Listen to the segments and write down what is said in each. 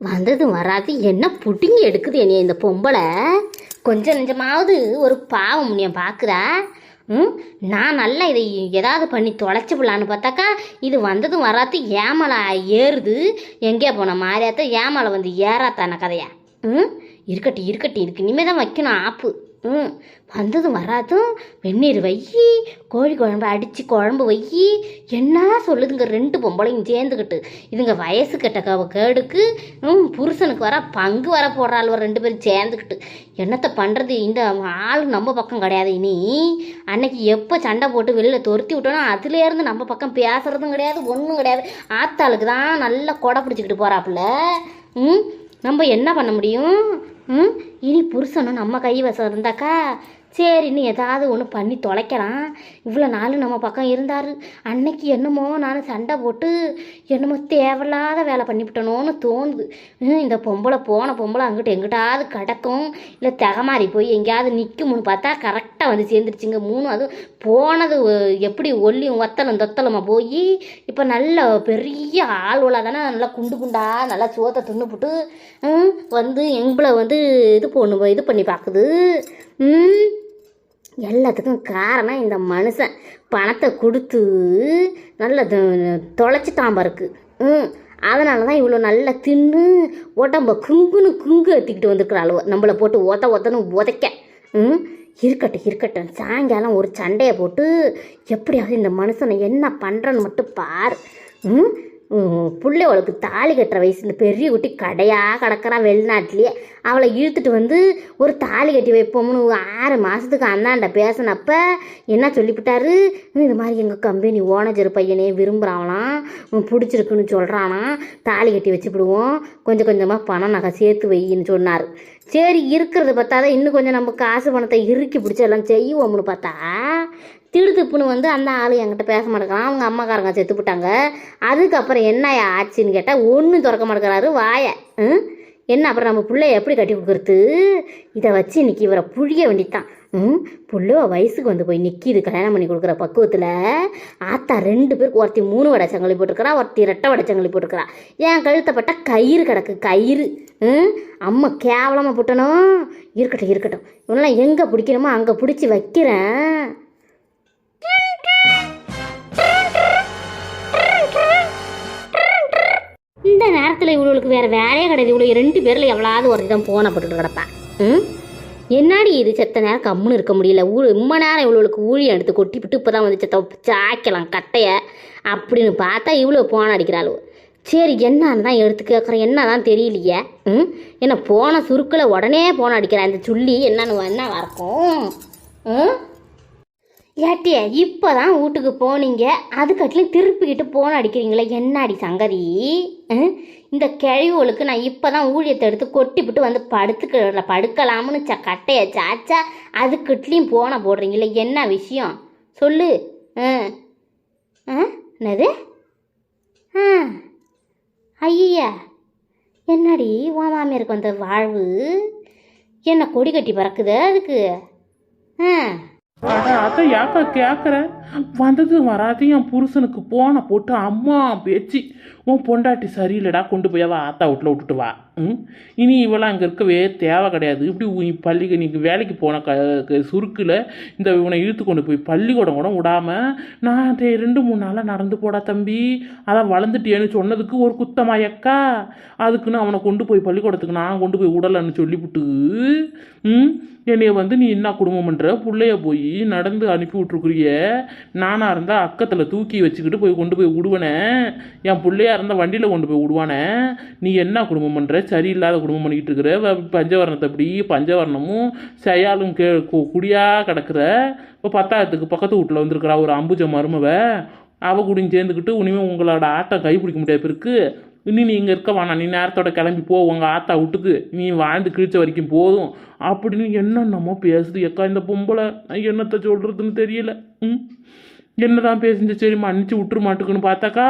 வந்தது வராது. என்ன புடுங்கி எடுக்குது என்னைய இந்த பொம்பளை? கொஞ்சம் நெஞ்சமாவது ஒரு பாவம் நீ பார்க்குறா ம்? நான் நல்லா இதை ஏதாவது பண்ணி தொலைச்சி விடலான்னு பார்த்தாக்கா இது வந்ததும் வராது. ஏமலை ஏறுது. எங்கே போன மாறியாத்த ஏமலை வந்து ஏறாத்தான கதையா? ம்? இருக்கட்டும் இருக்கட்டும். இதுக்கு இனிமேல் தான் வைக்கணும் ஆப்பு. ம் வந்ததும் வராதும் வெந்நீர் வை கோழி குழம்பு அடித்து குழம்பு வை என்ன சொல்லுதுங்க ரெண்டு பொம்பளையும் சேர்ந்துக்கிட்டு இதுங்க வயசு கெட்ட கேடுக்கு ம் புருஷனுக்கு வர பங்கு வர போடுறாள் ரெண்டு பேரும் சேர்ந்துக்கிட்டு என்னத்தை பண்ணுறது இந்த ஆள் நம்ம பக்கம் கிடையாது இனி. அன்னைக்கு எப்போ சண்டை போட்டு வெளியில் துரத்தி விட்டோன்னா அதுலேருந்து நம்ம பக்கம் பேசுகிறதும் கிடையாது ஒன்றும் கிடையாது. ஆத்தாளுக்கு தான் நல்லா கொடை பிடிச்சிக்கிட்டு போகிறாப்புல ம் நம்ம என்ன பண்ண முடியும்? ம்? இனி புருஷனும் நம்ம கைவசம் இருந்தாக்கா சரின்னு ஏதாவது ஒன்று பண்ணி தொலைக்கலாம் இவ்வளோ நாள் நம்ம பக்கம் இருந்தார். அன்னைக்கு என்னமோ நான் சண்டை போட்டு என்னமோ தேவையில்லாத வேலை பண்ணிவிட்டனோன்னு தோணுது. இந்த பொம்பளை போன பொம்பளை அங்கிட்ட எங்கிட்டாவது கிடக்கும். இல்லை தகமாறி போய் எங்கேயாவது நிற்கும்னு பார்த்தா கரெக்டாக வந்து சேர்ந்துருச்சுங்க. மூணு அதுவும் போனது எப்படி ஒல்லியும் ஒத்தலும் தொத்தலமா போய் இப்போ நல்ல பெரிய ஆள் தானே. நல்லா குண்டு குண்டா நல்லா சோத்தை துண்ணு போட்டு வந்து எங்களை வந்து இது பொண்ணு இது பண்ணி பார்க்குது. ம் எல்லாத்துக்கும் காரணம் இந்த மனுஷன் பணத்தை கொடுத்து நல்ல தொலைச்சிட்டான் பருக்கு ம். அதனால தான் இவ்வளோ நல்லா தின்னு உடம்ப குங்குன்னு குங்கு ஏற்றிக்கிட்டு அளவு நம்மளை போட்டு ஒத ஒத்தன்னு உதைக்க. ம். இருக்கட்டும் இருக்கட்டும். சாயங்காலம் ஒரு சண்டையை போட்டு எப்படியாவது இந்த மனுஷனை என்ன பண்ணுறன்னு மட்டும் பார். ம். பிள்ளை பிள்ளைவளுக்கு தாலி கட்டுற வயசு இந்த பெரிய குட்டி கடையாக கிடக்கிறா வெளிநாட்டிலேயே. அவளை இழுத்துட்டு வந்து ஒரு தாலி கட்டி வைப்போம்னு ஆறு மாதத்துக்கு அண்ணாண்ட பேசினப்ப என்ன சொல்லிவிட்டாரு? இது மாதிரி எங்கள் கம்பெனி ஓனஜர் பையனே விரும்புகிறாங்களாம் பிடிச்சிருக்குன்னு சொல்கிறானா தாலி கட்டி வச்சுப்பிடுவோம் கொஞ்சம் கொஞ்சமாக பணம் நகை சேர்த்து வையின்னு சொன்னார். சரி இருக்கிறத பார்த்தாதான் இன்னும் கொஞ்சம் நம்ம காசு பணத்தை இறுக்கி பிடிச்சி எல்லாம் செய்வோம்னு பார்த்தா திடுதுப்புன்னு வந்து அந்த ஆள் என்கிட்ட பேச மாட்டேங்கிறான். அவங்க அம்மாக்காரங்க செத்து போட்டாங்க அதுக்கப்புறம் என்ன ஆச்சுன்னு கேட்டால் ஒன்றும் திறக்க மாட்டேங்கிறாரு வாயை. என்ன அப்புறம் நம்ம பிள்ளைய எப்படி கட்டி கொடுக்குறது? இதை வச்சு இன்னைக்கு இவரை புழிய வேண்டித்தான் ம்? பிள்ளைவ வயசுக்கு வந்து போய் நிற்கிது கல்யாணம் பண்ணி கொடுக்குற பக்குவத்தில். ஆத்தா ரெண்டு பேருக்கு ஒருத்தி மூணு வடை சங்கிலி போட்டுருக்கிறா ஒருத்தி ரெட்டை வடை சங்கிலி போட்டுருக்கிறா. என் கழுத்தப்பட்ட கயிறு கிடக்கு கயிறு. ம்? அம்மா கேவலமாக போட்டணும். இருக்கட்டும் இருக்கட்டும். இவனெல்லாம் எங்கே பிடிக்கணுமோ அங்கே பிடிச்சி வைக்கிறேன். இந்த நேரத்தில் இவளுக்கு வேற வேலையே கிடையாது. இவ்வளோ ரெண்டு பேரில் எவ்வளோது ஒரு தான் போன போட்டுட்டு கிடப்பா. ம்? என்னாடி இது செத்த நேரம்? கம்முன்னு இருக்க முடியல. ஊ ரொம்ப நேரம் இவ்வளோக்கு ஊழியம் எடுத்து கொட்டிவிட்டு இப்போ தான் வந்து செத்த சாய்க்கலாம் கட்டைய அப்படின்னு பார்த்தா இவ்வளோ போன அடிக்கிறாள். சரி என்னன்னு தான் எடுத்து கேட்குறேன் என்ன தான் தெரியலையே. ம்? என்ன போன சுருக்கில் உடனே போன அடிக்கிறேன் இந்த சுள்ளி என்னன்னு என்ன வரக்கும் ம்? ஏட்டிய இப்போ தான் வீட்டுக்கு போனீங்க. அதுக்கட்டிலும் திருப்பிக்கிட்டு போன அடிக்கிறீங்களே என்னாடி சங்கதி? இந்த கிழவுகளுக்கு நான் இப்போ தான் ஊழியத்தை எடுத்து கொட்டிவிட்டு வந்து படுத்துக்க படுக்கலாம்னு ச கட்டையை சாச்சா அதுக்கிட்லையும் போன போடுறீங்களே என்ன விஷயம்? சொல்லு. ஆ. என்னது? ஆ. ஐயா என்னடி உன் மாமியாருக்கு வந்த வாழ்வு? என்ன கொடி கட்டி பறக்குது அதுக்கு? ஆ. அட அத்தை யாக்கா கேட்குற வந்தது வராது என் புருஷனுக்கு போன போட்டு அம்மா பேச்சு. உன் பொண்டாட்டி சரியில்லடா கொண்டு போய் அவள் ஆத்தா வீட்டில் விட்டுட்டு வா. இனி இவளாம் அங்கே இருக்கவே தேவை கிடையாது. இப்படி உன் பள்ளிக்கு நீ வேலைக்கு போன க க- இந்த இவனை இழுத்து கொண்டு போய் பள்ளிக்கூடம் கூட விடாமல் நான் ரெண்டு மூணு நாளாக நடந்து போடா தம்பி. அதான் வளர்ந்துட்டியேன்னு சொன்னதுக்கு ஒரு குத்தமாயக்கா அதுக்குன்னு அவனை கொண்டு போய் பள்ளிக்கூடத்துக்கு நான் கொண்டு போய் விடலன்னு சொல்லிவிட்டு ம்? என்னைய வந்து நீ என்ன குடும்பம் பண்ணுற போய் நடந்து அனுப்பி விட்ருக்குறிய நானாக இருந்தால் அக்கத்தில் தூக்கி வச்சுக்கிட்டு போய் கொண்டு போய் விடுவனே. என் பிள்ளையா இருந்தால் வண்டியில் கொண்டு போய் விடுவானே. நீ என்ன குடும்பம் பண்ணுற சரியில்லாத குடும்பம் பண்ணிக்கிட்டு இருக்கிற பஞ்சவரணத்தை அப்படி பஞ்சவரணமும் செயலும் கே கு- குடியா கிடக்குற இப்போ பத்தாயிரத்துக்கு பக்கத்து வீட்டில் வந்திருக்கிறா ஒரு அம்புஜ மருமவ. அவ கூடயும் சேர்ந்துக்கிட்டு இனிமேல் உங்களோட ஆட்டம் கை பிடிக்க முடியாது இருக்கு இனி நீ இங்கே இருக்க வேணாம் நீ நேரத்தோட கிளம்பி போ உங்கள் ஆத்தா விட்டுக்கு. நீ வாழ்ந்து கிழிச்ச வரைக்கும் போதும். அப்படின்னு என்னென்னமோ பேசுது. எக்கா இந்த பொம்பளை என்னத்தை சொல்கிறதுன்னு தெரியல. ம்? என்னதான் பேசுஞ்சு சரி மன்னிச்சு விட்டுரு மாட்டுக்குன்னு பார்த்தாக்கா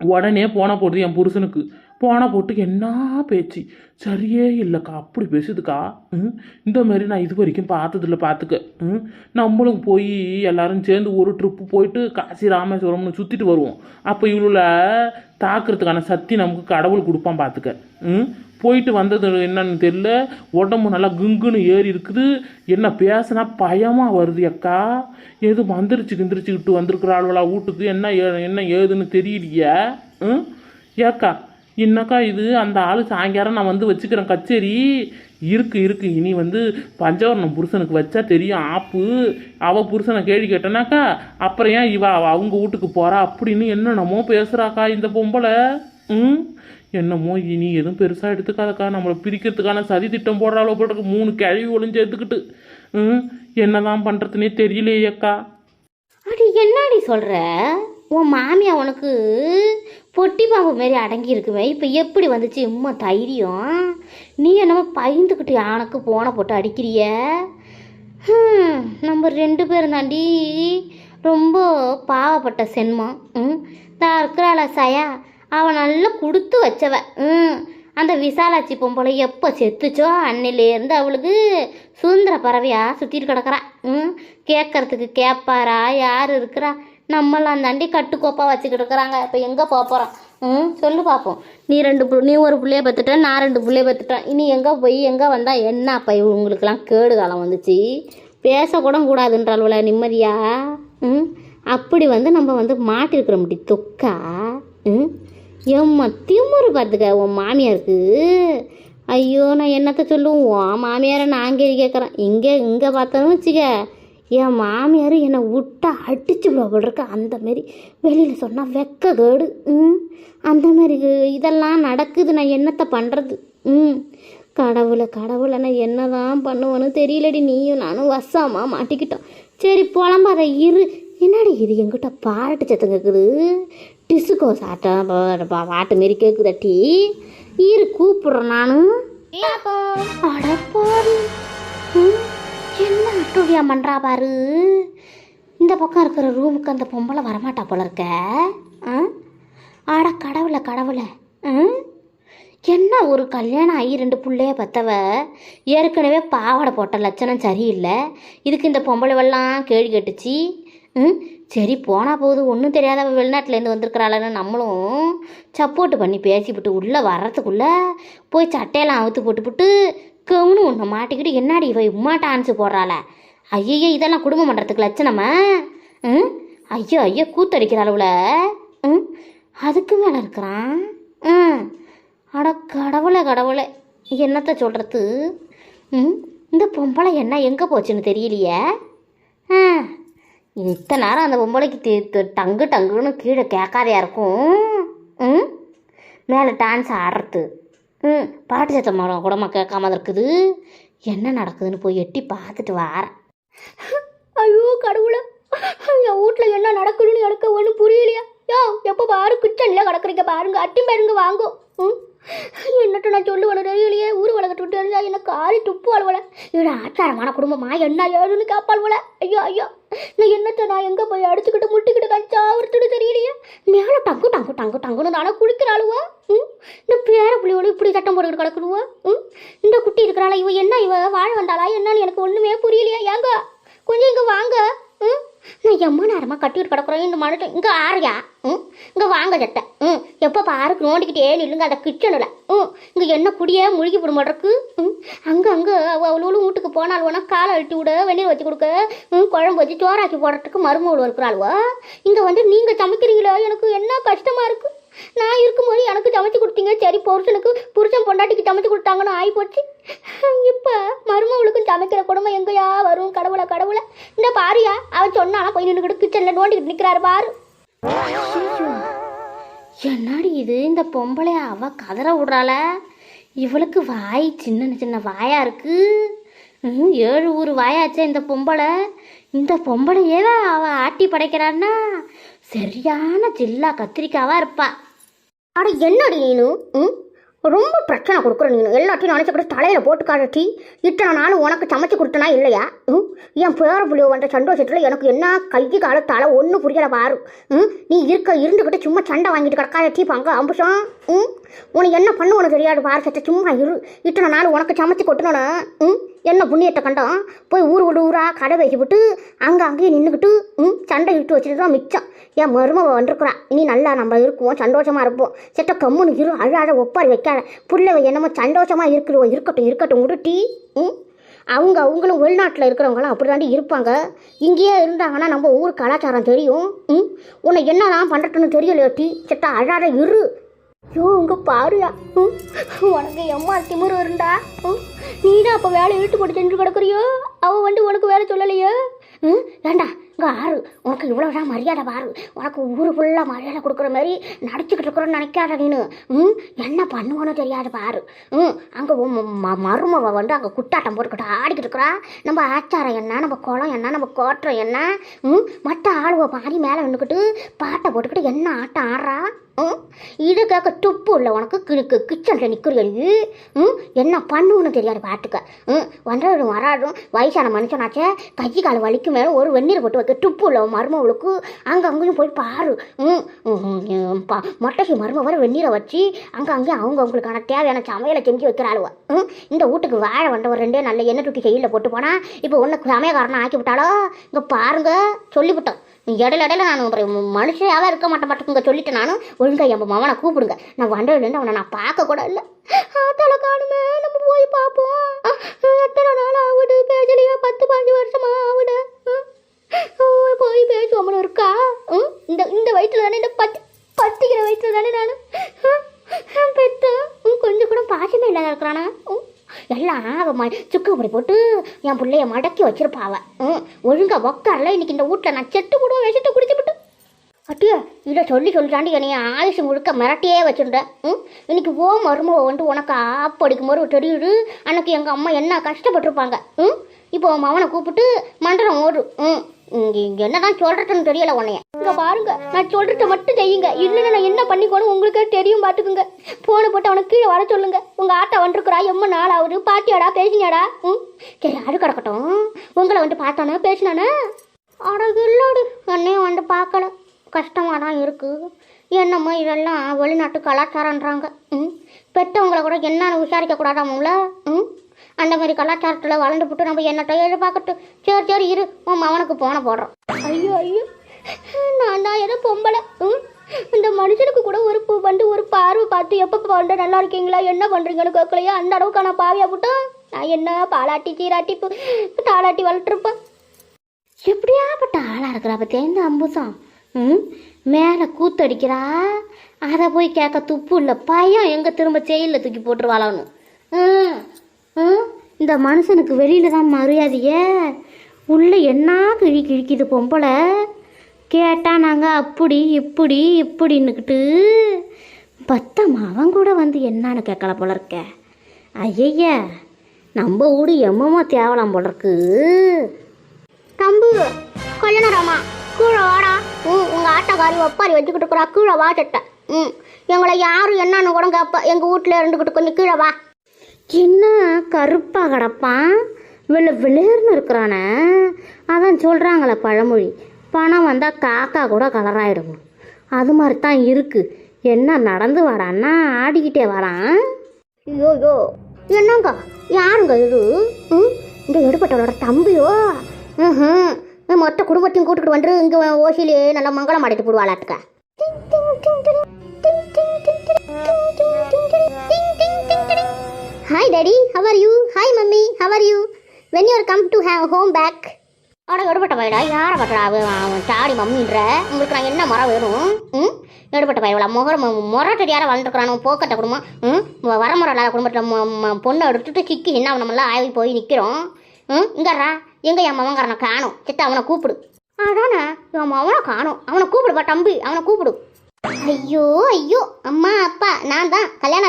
உடனே போன போடுது என் புருஷனுக்கு. போன போட்டு என்ன பேச்சு? சரியே இல்லைக்கா அப்படி பேசுதுக்கா. ம்? இந்த மாதிரி நான் இது வரைக்கும் பார்த்ததில்ல பார்த்துக்க. ம்? நம்மளும் போய் எல்லாரும் சேர்ந்து ஒரு ட்ரிப்பு போயிட்டு காசி ராமேஸ்வரம்னு சுற்றிட்டு வருவோம். அப்போ இவ்வளோ தாக்குறதுக்கான சக்தி நமக்கு கடவுள் கொடுப்பான் பார்த்துக்க. ம்? போயிட்டு வந்தது என்னன்னு தெரியல. உடம்பு நல்லா குங்குன்னு ஏறி இருக்குது. என்ன பேசினா பயமாக வருது அக்கா. எது வந்துருச்சு கிந்திரிச்சுக்கிட்டு வந்திருக்கிறாள்வளா வீட்டுக்கு என்ன ஏ- என்ன ஏதுன்னு தெரியலையே. ம்? ஏக்கா என்னக்கா இது? அந்த ஆள் சாயங்காலம் நான் வந்து வச்சுக்கிறேன். கச்சேரி. இருக்கு இருக்கு. இனி வந்து பஞ்சவர்ணம் புருஷனுக்கு வச்சா தெரியும். ஆப்பு. அவ புருஷனை கேள்வி கேட்டனாக்கா அப்புறம் ஏன் இவ அவங்க வீட்டுக்கு போறா அப்படின்னு என்னென்னமோ பேசுறாக்கா இந்த பொம்பளை. ம்? என்னமோ இனி எதுவும் பெருசாக எடுத்துக்காதக்கா. நம்மளை பிரிக்கிறதுக்கான சதி திட்டம் போடுறாளோ போட்டு மூணு கிழவி ஒளிஞ்சு எடுத்துக்கிட்டு. ம்? என்னதான் பண்ணுறதுனே தெரியலையேக்கா. அடி என்னடி சொல்கிற உன் மாமியா உனக்கு பொட்டி பாம்பு மாரி அடங்கி இருக்குமே இப்போ எப்படி வந்துச்சு? இம்மா தைரியம். நீ என்னமோ பயந்துக்கிட்டு யானுக்கு போனை போட்டு அடிக்கிறிய? நம்ம ரெண்டு பேரும் தாண்டி ரொம்ப பாவப்பட்ட சென்மம். ம் தான் இருக்கிறாள சயா அவன் நல்லா கொடுத்து வச்சவ. ம் அந்த விசாலாட்சி பொம்பளை எப்போ செத்துச்சோ அன்னிலேருந்து அவளுக்கு சுதந்திர பறவையாக சுற்றிட்டு கிடக்குறா. ம் கேட்கறதுக்கு கேட்பாரா யார் இருக்கிறா? நம்மளாம் தாண்டி கட்டுக்கோப்பாக வச்சுக்கிட்டு இருக்கிறாங்க. இப்போ எங்கே போக போகிறோம் ம் சொல்லு பார்ப்போம் நீ ரெண்டு நீ ஒரு பிள்ளைய பத்துட்ட நான் ரெண்டு பிள்ளைய பத்துட்டேன் இனி எங்கே போய் எங்கே வந்தால் என்ன அப்போ உங்களுக்கெல்லாம் கேடு காலம் வந்துச்சு? பேசக்கூட கூடாதுன்றாள்வல நிம்மதியா? ம் அப்படி வந்து நம்ம வந்து மாட்டிருக்கிற முடி தொக்கா? ம் எம்மா திமுரு பார்த்துக்க உன் மாமியாருக்கு. ஐயோ நான் என்னத்த சொல்லுவோம்? மாமியாரை நான் கேள்வி கேட்குறேன் இங்கே இங்கே பார்த்தோன்னு வச்சுக்க. என் மாமியார் என்னை விட்டா அடிச்சு விடுறக்க அந்த மாரி வெளியில் சொன்னால் வெக்க கேடு. ம் அந்த மாதிரி இதெல்லாம் நடக்குது. நான் என்னத்தை பண்ணுறது ம் கடவுளை கடவுளை நான் என்ன தான் பண்ணுவேன்னு தெரியலடி. நீயும் நானும் வசமாக மாட்டிக்கிட்டோம். சரி புலம்பாத இரு. என்னடி இது? எங்கிட்ட பாராட்டு சத்தம் கேட்குது டிசுக்கோ சாட்டம் பாட்டு மாரி கேட்குதட்டி இரு கூப்பிடுறேன் நானும் அடப்பாரு ம், என்ன அட்டூழியா பண்ணுறா பாரு? இந்த பக்கம் இருக்கிற ரூமுக்கு அந்த பொம்பளை வரமாட்டா போல இருக்க. ஆ? ஆட கடவுளை கடவுளை. ம் என்ன ஒரு கல்யாணம் ஆகி ரெண்டு பிள்ளைய பத்தவ? ஏற்கனவே பாவாடை போட்ட லட்சணம் சரியில்லை. இதுக்கு இந்த பொம்பளைவெல்லாம் கேள்வி கேட்டுச்சு. ம் சரி போனால் போகுது. ஒன்றும் தெரியாதவ வெளிநாட்டிலேருந்து வந்திருக்கிறாளன்னு நம்மளும் சப்போர்ட் பண்ணி பேசிவிட்டு உள்ளே வர்றதுக்குள்ளே போய் சட்டையெல்லாம் அவுத்து போட்டுவிட்டு கவுனு உன்னை மாட்டிக்கிட்டு என்னடி இவ உமா டான்ஸு போடுறாள? ஐயையே இதெல்லாம் குடும்பம் பண்ணுறதுக்கு லட்சணமா? ம்? ஐயோ ஐயோ கூத்தடிக்கிறாளுவுல ம்? அதுக்கு மேலே இருக்கிறான்? ம். அட கடவுளை கடவுளே. என்னத்த சொல்கிறது ம்? இந்த பொம்பளை என்ன எங்கே போச்சுன்னு தெரியலையே? ஆ. இத்தனை நேரம் அந்த பொம்பளைக்கு தி- டங்கு டங்குன்னு கீழே கேட்காதையா இருக்கும்? ம்? மேலே டான்ஸ் ஆடுறது. ம் பாட்டு சத்தம் மரம் கூடமா கேட்காம இருக்குது. என்ன நடக்குதுன்னு போய் எட்டி பார்த்துட்டு வாரேன். ஐயோ கடவுளை. என் வீட்டில் என்ன நடக்குதுன்னு எனக்கு ஒன்றும் புரியலையா. யோ எப்போ பாரு கிச்சனில் கிடக்குறீங்க பாருங்க. அட்டி பாருங்க வாங்கும் ம்? என்னட்டு நான் சொல்லுவேன் தெரியலையே ஊர் வளர்க்கட்டு விட்டு இருந்தா என்ன காரி துப்பு அழுவல இவட ஆச்சாரமான குடும்பமா என்ன ஏழுன்னு போல. ஐயோ ஐயோ. நான் என்னத்த நான் எங்கே போய் அடிச்சுக்கிட்டு முட்டிக்கிட்டு தான் சாவரத்துட்டு தெரியலையே. மேலே டங்கு டங்கு டங்கு டங்குன்னு நானும் குளிக்கிறாளுவா? ம்? இந்த பேர புள்ளியோட இப்படி சட்டம் போட்டுக்கிட்டு கிடக்கணுவா ம்? இந்த குட்டி இருக்கிறாளா? இவ என்ன இவ வாழ வந்தாளா? என்னன்னு எனக்கு ஒன்றுமே புரியலையா. ஏங்க? கொஞ்சம் இங்கே வாங்க. ம்? நான் எம்மா நேரமாக கட்டிட்டு கிடக்குறேன் இந்த மனுஷன் இங்கே ஆறியா? ம்? இங்கே வாங்க சட்டை ம்? எப்போ பாருக்கு நோண்டிக்கிட்டே நில்லுங்க அந்த கிச்சனில். ம்? இங்கே என்ன குடியே முழுகி போட மாட்டேருக்கு ம்? அங்கே அங்கே அவ்வளோ வீட்டுக்கு போனால் வேணா காலை அழுத்தி விட வெளியில் வச்சு கொடுக்க. ம்? குழம்பு வச்சு சோறாக்கி போடுறதுக்கு மருமகள் இருக்கிறாள்வா இங்கே வந்து நீங்கள் சமைக்கிறீங்களோ? எனக்கு என்ன கஷ்டமாக இருக்குது நான் இருக்கும்போது எனக்கு சமைச்சு கொடுத்தீங்க. சரி புருஷனுக்கு புருஷன் பொண்டாட்டிக்கு சமைச்சு கொடுத்தாங்கன்னு ஆகி போச்சு இப்போ மருமகளுக்கும் சமைக்கிற குடும்பம் எங்கேயா வரும்? கடவுளை கடவுளை. இந்த பாரியா அவன் சொன்னாலும் போய் நின்றுக்கிட்டு கிச்சனில் நோண்டிக்கிட்டு நிற்கிறாரு பாரு. என்னடி இது? இந்த பொம்பளை அவ கதற விடுறாள? இவளுக்கு வாய் சின்ன சின்ன வாயா இருக்கு. ஏழு ஊர் வாயாச்சே இந்த பொம்பளை. இந்த பொம்பளையே அவ ஆட்டி படைக்கிறான்னா சரியான ஜில்லா கத்திரிக்காவா இருப்பா. அட என்னடி நீனு? ம்? ரொம்ப பிரச்சனை கொடுக்குற நீனு. எல்லாத்தையும் நினச்சி கூட தலையில் போட்டு காட்டி இத்தனை நாள் உனக்கு சமைச்சு கொடுத்தனா இல்லையா? ம்? என் பேர புள்ளியோ வந்த சந்தோஷத்தில் எனக்கு என்ன கை கால தலை ஒன்றும் புரியல பாரு. ம்? நீ இருக்க இருந்துக்கிட்டு சும்மா சண்டை வாங்கிட்டு கிடக்காத டீ பங்க அம்புஷம். ம்? உனக்கு என்ன பண்ணு உனக்கு தெரியாது பாரு சத்த சும்மா இரு. இத்தனை நாள் உனக்கு சமைச்சு கொட்டணும் ம்? என்ன புண்ணியத்தை கண்டோம் போய் ஊர் விடு ஊராக கடை வைக்கப்பட்டு விட்டு அங்கே அங்கேயே நின்றுக்கிட்டு ம் சண்டை இட்டு வச்சுட்டு தான் மிச்சம். என் மருமவ வந்திருக்குறான் இனி நல்லா நம்ம இருக்குவோம் சந்தோஷமாக இருப்போம். செத்த கம்முன்னு இரு அழாத ஒப்பாரி வைக்காத. புள்ளவ என்னமோ சந்தோஷமாக இருக்கிறவோ இருக்கட்டும் இருக்கட்டும் விடுட்டி ம் அவங்க அவங்களும் வெளிநாட்டில் இருக்கிறவங்களாம் அப்படி தாண்டி இருப்பாங்க. இங்கேயே இருந்தாங்கன்னா நம்ம ஊர் கலாச்சாரம் தெரியும் ம் உன்னை என்னதான் பண்ணுறதுன்னு தெரியலையோட்டி செத்த அழாட இரு. ஐயோ உங்க பாருயா உனக்கு எம்மா திமுரு இருந்தா ம், நீ தான் அப்போ வேலை இழுத்து போட்டு சென்று கிடக்குறியோ? அவ வந்து உனக்கு வேலை சொல்லலையோ? ம் வேண்டாம். பாரு ஆறு. உனக்கு இவ்வளோதான் மரியாதை பாரு. உனக்கு ஊரு ஃபுல்லாக மரியாதை கொடுக்குற மாதிரி நடிச்சுக்கிட்டு இருக்கிறோன்னு நினைக்காத நீனு. ம்? என்ன பண்ணுவோன்னு தெரியாது பாரு. ம்? அங்கே மருமவ வந்து அங்கே குட்டாட்டம் போட்டுக்கிட்டு ஆடிக்கிட்டு இருக்கிறா. நம்ம ஆச்சாரம் என்ன? நம்ம குளம் என்ன? நம்ம கோட்டம் என்ன? ம்? மற்ற ஆளுவை பாடி மேலே நின்றுக்கிட்டு பாட்டை போட்டுக்கிட்டு என்ன ஆட்டம் ஆடுறா? ம்? இது கேட்க துப்பு இல்லை உனக்கு? கிழக்கு கிச்சனில் நிற்கிறீ ம்? என்ன பண்ணுன்னு தெரியாது பாட்டுக்க. ம்? வந்ததும் வராதும். வயசான மனுஷனாச்சே. கை கால் வலிக்கு மேலே ஒரு வெந்நீர் போட்டு வைக்க துப்புல மருமவளுக்கு அங்கே அங்கேயும் போய் பாரு. ம் பா. மொட்டைக்கு மரும வர வெந்நீரை வச்சு அங்கே அங்கேயும் அவங்க அவங்களுக்கான தேவையான சமையலை செஞ்சு வைக்கிறாளுவ. ம் இந்த வீட்டுக்கு வாழை வந்தவர் ரெண்டே நல்ல எண்ணெய் தூக்கி கையில் போட்டு போனால் இப்போ ஒன்று சமயக்காரனை ஆக்கி விட்டாலோ? இங்கே பாருங்க சொல்லிவிட்டோம். இடையில இடையில நான் ஒரு மனுஷனாவே இருக்க மாட்டேன் மாட்டேங்க சொல்லிட்டேன் நானும் ஒழுங்கா என் மவனை கூப்பிடுங்க. நான் வண்டலேருந்து அவனை நான் பார்க்க கூட இல்லை. ஆத்தால காணுமே நம்ம போய் பார்ப்போம். எத்தனை நாள் ஆகுது? பேசலையா? பத்து பாஞ்சு வருஷமா ஆகுது? ஓ அஹ், போய் பேசுவோம்னு இருக்கா ம், இந்த இந்த வயிற்றுல தானே இந்த பத்து பத்திக்கிற வயிற்றுல தானே நான் பெத்து கொஞ்சம் கூட பாசமே இல்லாத இருக்கிறானா ம், எல்லாம் சுக்கு அப்படி போட்டு என் பிள்ளைய மடக்கி வச்சிருப்பாவ ம் ஒழுங்கா உக்காரல இன்னைக்கு இந்த வீட்டில் நான் செட்டு கூட விஷத்தை குடிச்சு விட்டு. அட்டியா இதை சொல்லி சொல்லிட்டாண்டி என்னைய ஆயுசு முழுக்க மிரட்டியே வச்சுருந்தேன் ம் இன்னைக்கு ஓ மருமக வந்து உனக்கு ஆப்படிக்கும் போது தெரியுது அன்னைக்கு எங்கள் அம்மா என்ன கஷ்டப்பட்டிருப்பாங்க ம் இப்போ உன் மவனை கூப்பிட்டு மண்டலம் ஓடு ம் என்னதான் சொல்றதுன்னு தெரியல உன்னைய. இங்க பாருங்க நான் சொல்றத மட்டும் செய்யுங்க. இல்லைன்னா நான் என்ன பண்ணிக்கணும் உங்களுக்கே தெரியும் பாத்துக்குங்க. போன போட்டு அவனை கீழே வர சொல்லுங்க. உங்க ஆட்டை வந்துருக்குறா எம்ம நாள் ஆகுது பாட்டியாடா பேசினியாடா? ம்? சரி அது கிடக்கட்டும் உங்களை வந்து பார்த்தானே பேசினானே? அட இல்லடி. என்னையும் வந்து பார்க்கல. கஷ்டமாக தான் இருக்குது என்னம்மா இதெல்லாம்? வெளிநாட்டு கலாச்சாரன்றாங்க ம்? பெற்றவங்கள கூட என்னன்னு விசாரிக்க கூடாதாமுல ம்? அந்த மாதிரி கலாச்சாரத்தில் வளர்ந்து போட்டு நம்ம என்னட்டோ எதிர்பார்க்கட்டும் சரி சரி இரு. உன் மவனுக்கு போன போடுறோம். ஐயோ ஐயோ. நான் தான் ஏதோ பொம்பளை? ம் இந்த மனுஷனுக்கு கூட ஒரு பூ வந்து ஒரு பார்வை பார்த்து எப்போ வந்து நல்லா இருக்கீங்களா? என்ன பண்ணுறீங்கன்னு கேட்கலையா? அந்த அளவுக்கு நான் பாவியா போட்டோம் நான் என்ன பாலாட்டி சீராட்டி பு- தாளாட்டி வளர்த்துருப்பேன். எப்படியாப்பட்ட ஆளாக இருக்கிறா பத்தியா இந்த அம்புசம் ம் மேலே கூத்தடிக்கிறா? அதை போய் கேட்க துப்பு இல்லை. பையன் எங்கே திரும்ப செயலில் தூக்கி போட்டுருவாளான்னு. வளரணும் ம் இந்த மனுஷனுக்கு வெளியில தான் மரியாதையே. உள்ள என்ன கிழி கிழிக்குது பொம்பளை? கேட்டால் நாங்கள் அப்படி இப்படி இப்படின்னுக்கிட்டு. பத்தம் அவன் கூட வந்து என்னான்னு கேட்கல போல இருக்க. ஐய நம்ம வீடு எம்மமா தேவலாம் போல இருக்கு. தம்பு கல்யாணராமா கீழே வாடா. ம் உங்கள் ஆட்டக்காரி ஒப்பாரி வச்சுக்கிட்டு இருக்கிறா கீழே வா சட்டை ம். எங்களை யாரும் என்னன்னு கூட கேப்ப எங்கள் வீட்டில் இருந்துக்கிட்டு கொஞ்சம் கீழே வா. என்ன கருப்பாக கிடப்பான் வெள்ளை வெளியர்னு இருக்கிறானே. அதான் சொல்கிறாங்களே பழமொழி. பணம் வந்தால் காக்கா கூட கலராயிடும் அது மாதிரி தான் இருக்குது என்ன நடந்து வரான்னா ஆடிக்கிட்டே வரான். ஐயோ யோ என்னங்க? யாருங்க இது? ம்? இந்த எடுப்பட்டவளோட தம்பியோ? ம் மொத்த குடும்பத்தையும் கூட்டுக்கிட்டு வந்துட்டு இங்கே ஓசிலே நல்லா மங்களம் ஆடிட்டு போடுவாளாட்டுக்க. Hi daddy how are you hi mummy how are you when you come to have home back அட எடுபட்ட பயிடா. யாரை பட்டடா அவன் சாடி மம்மின்ற. உங்களுக்கு நான் என்ன மரம் வேணும்? ம்? எடுபட்ட பயிரா முகர முரட்டடி யாரை வளர்ந்துருக்குறானோ போக்கட்ட குடும்பம். ம்? வர வரமுறை இல்லாத குடும்பத்தில் பொண்ணை எடுத்துட்டு சிக்கி என்ன நம்மளாம் ஆகி போய் நிற்கிறோம் ம்? இங்கடா எங்கே என் மவங்காரனை காணும். சித்த அவனை கூப்பிடு. அதானே? என் மவனை காணும். அவனை கூப்பிடுப்பா தம்பி. அவனை கூப்பிடு. ஐயோ ஐயோ. அம்மா அப்பா. நான் தான். கல்யாண